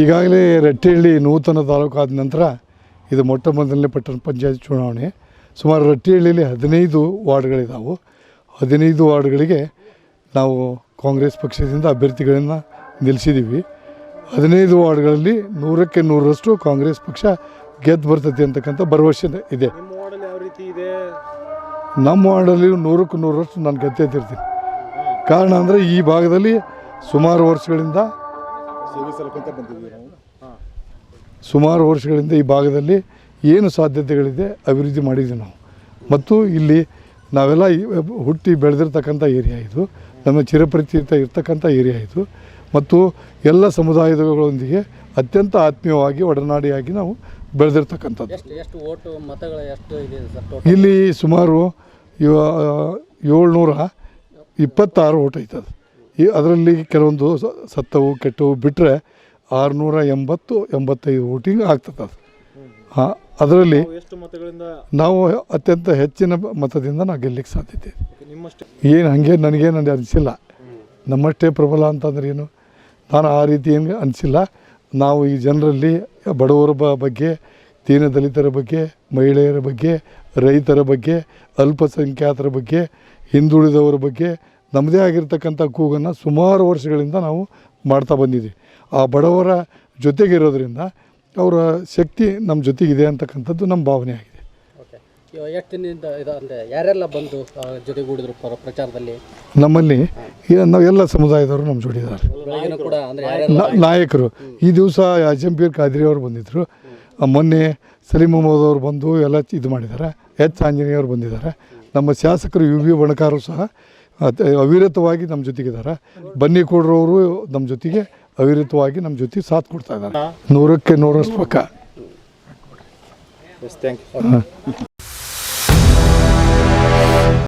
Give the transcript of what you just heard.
ಈಗಾಗಲೇ ರಟ್ಟಿಹಳ್ಳಿ ನೂತನ ತಾಲೂಕು ಆದ ನಂತರ ಇದು ಮೊಟ್ಟ ಮೊದಲನೇ ಪಟ್ಟಣ ಪಂಚಾಯತ್ ಚುನಾವಣೆ. ಸುಮಾರು ರಟ್ಟಿಹಳ್ಳಿಯಲ್ಲಿ ಹದಿನೈದು ವಾರ್ಡ್ಗಳಿದ್ದಾವೆ ಹದಿನೈದು ವಾರ್ಡ್ಗಳಿಗೆ ನಾವು ಕಾಂಗ್ರೆಸ್ ಪಕ್ಷದಿಂದ ಅಭ್ಯರ್ಥಿಗಳನ್ನು ನಿಲ್ಲಿಸಿದ್ದೀವಿ ಹದಿನೈದು ವಾರ್ಡ್ಗಳಲ್ಲಿ ನೂರಕ್ಕೆ ನೂರರಷ್ಟು ಕಾಂಗ್ರೆಸ್ ಪಕ್ಷ ಗೆದ್ದು ಬರ್ತದೆ ಅಂತಕ್ಕಂಥ ಭರವಸೆ ಇದೆ. ನಿಮ್ಮ ವಾರ್ಡಲ್ಲಿ ಯಾವ ರೀತಿ ಇದೆ? ನಮ್ಮ ವಾರ್ಡಲ್ಲಿ ನೂರಕ್ಕೆ ನೂರರಷ್ಟು ನಾನು ಗೆದ್ದಿರ್ತೀನಿ ಕಾರಣ ಅಂದರೆ ಈ ಭಾಗದಲ್ಲಿ ಸುಮಾರು ವರ್ಷಗಳಿಂದ ಸೇವೆ ಸಲಕಂತ ಬಂದಿದ್ದೀವಿ ನಾವು. ಸುಮಾರು ವರ್ಷಗಳಿಂದ ಈ ಭಾಗದಲ್ಲಿ ಏನು ಸಾಧ್ಯತೆಗಳಿದೆ ಅಭಿವೃದ್ಧಿ ಮಾಡಿದ್ದೀವಿ ನಾವು. ಮತ್ತು ಇಲ್ಲಿ ನಾವೆಲ್ಲ ಹುಟ್ಟಿ ಬೆಳೆದಿರ್ತಕ್ಕಂಥ ಏರಿಯಾ ಇದು ನಮ್ಮ ಚಿರಪರಿಚಿತ ಇರ್ತಕ್ಕಂಥ ಏರಿಯಾ ಇದು. ಮತ್ತು ಎಲ್ಲ ಸಮುದಾಯದಗಳೊಂದಿಗೆ ಅತ್ಯಂತ ಆತ್ಮೀಯವಾಗಿ ಒಡನಾಡಿಯಾಗಿ ನಾವು ಬೆಳೆದಿರ್ತಕ್ಕಂಥದ್ದು. ಇಲ್ಲಿ ಸುಮಾರು ಏಳ್ನೂರ ಇಪ್ಪತ್ತಾರು ಓಟ್ ಐತದು. ಈ ಅದರಲ್ಲಿ ಕೆಲವೊಂದು ಸತ್ತವು ಕೆಟ್ಟವು ಬಿಟ್ಟರೆ ಆರುನೂರ ಎಂಬತ್ತು ಎಂಬತ್ತೈದು ವೋಟಿಂಗ್ ಆಗ್ತದೆ ಅದು. ಹಾಂ ಅದರಲ್ಲಿ ನಾವು ಅತ್ಯಂತ ಹೆಚ್ಚಿನ ಮತದಿಂದ ನಾವು ಗೆಲ್ಲಕ್ಕೆ ಸಾಧ್ಯತೆ ಏನು ಹಾಗೆ ನನಗೇನು ಅನಿಸಿಲ್ಲ. ನಮ್ಮಷ್ಟೇ ಪ್ರಬಲ ಅಂತಂದ್ರೆ ಏನು? ನಾನು ಆ ರೀತಿ ಏನು ಅನಿಸಿಲ್ಲ. ನಾವು ಈ ಜನರಲ್ಲಿ ಬಡವರ ಬಗ್ಗೆ ದೀನ ದಲಿತರ ಬಗ್ಗೆ ಮಹಿಳೆಯರ ಬಗ್ಗೆ ರೈತರ ಬಗ್ಗೆ ಅಲ್ಪಸಂಖ್ಯಾತರ ಬಗ್ಗೆ ಹಿಂದುಳಿದವರ ಬಗ್ಗೆ ನಮ್ಮದೇ ಆಗಿರ್ತಕ್ಕಂಥ ಕೂಗನ್ನು ಸುಮಾರು ವರ್ಷಗಳಿಂದ ನಾವು ಮಾಡ್ತಾ ಬಂದಿದ್ದೀವಿ ಆ ಬಡವರ ಜೊತೆಗಿರೋದ್ರಿಂದ ಅವರ ಶಕ್ತಿ ನಮ್ಮ ಜೊತೆಗಿದೆ ಅಂತಕ್ಕಂಥದ್ದು ನಮ್ಮ ಭಾವನೆ ಆಗಿದೆ. ಎಷ್ಟು ದಿನದಿಂದ ಅಂದರೆ ಯಾರೆಲ್ಲ ಬಂದು ಜೊತೆಗೂಡಿದ್ರು ಪ್ರ- ಪ್ರಚಾರದಲ್ಲಿ? ನಮ್ಮಲ್ಲಿ ನಾವು ನಾವೆಲ್ಲ ಸಮುದಾಯದವರು ನಮ್ಮ ಜೋಡಿದ್ದಾರೆ ನಾಯಕರು. ಈ ದಿವಸ ಅಜಂಪೀರ್ ಖಾದ್ರಿ ಅವರು ಬಂದಿದ್ದರು ಮೊನ್ನೆ ಸಲೀಮ್ ಮೊಹಮ್ಮದ್ ಅವರು ಬಂದು ಎಲ್ಲ ಇದು ಮಾಡಿದ್ದಾರೆ ಎಚ್. ಆಂಜನೇಯ ಅವರು ಬಂದಿದ್ದಾರೆ ನಮ್ಮ ಶಾಸಕರು ಯು. ಬಿ. ಬಣಕಾರು ಸಹ ಅತ್- ಅವಿರತವಾಗಿ ನಮ್ಮ ಜೊತೆಗಿದ್ದಾರೆ ಬನ್ನಿ ಕೊಡ್ರವರು ನಮ್ಮ ಜೊತೆಗೆ ಅವಿರತವಾಗಿ ನಮ್ಮ ಜೊತೆ ಸಾಥ್ ಕೊಡ್ತಾ ಇದ್ದಾರೆ ನೂರಕ್ಕೆ ನೂರಷ್ಟು ಪಕ್ಕ. Yes thank you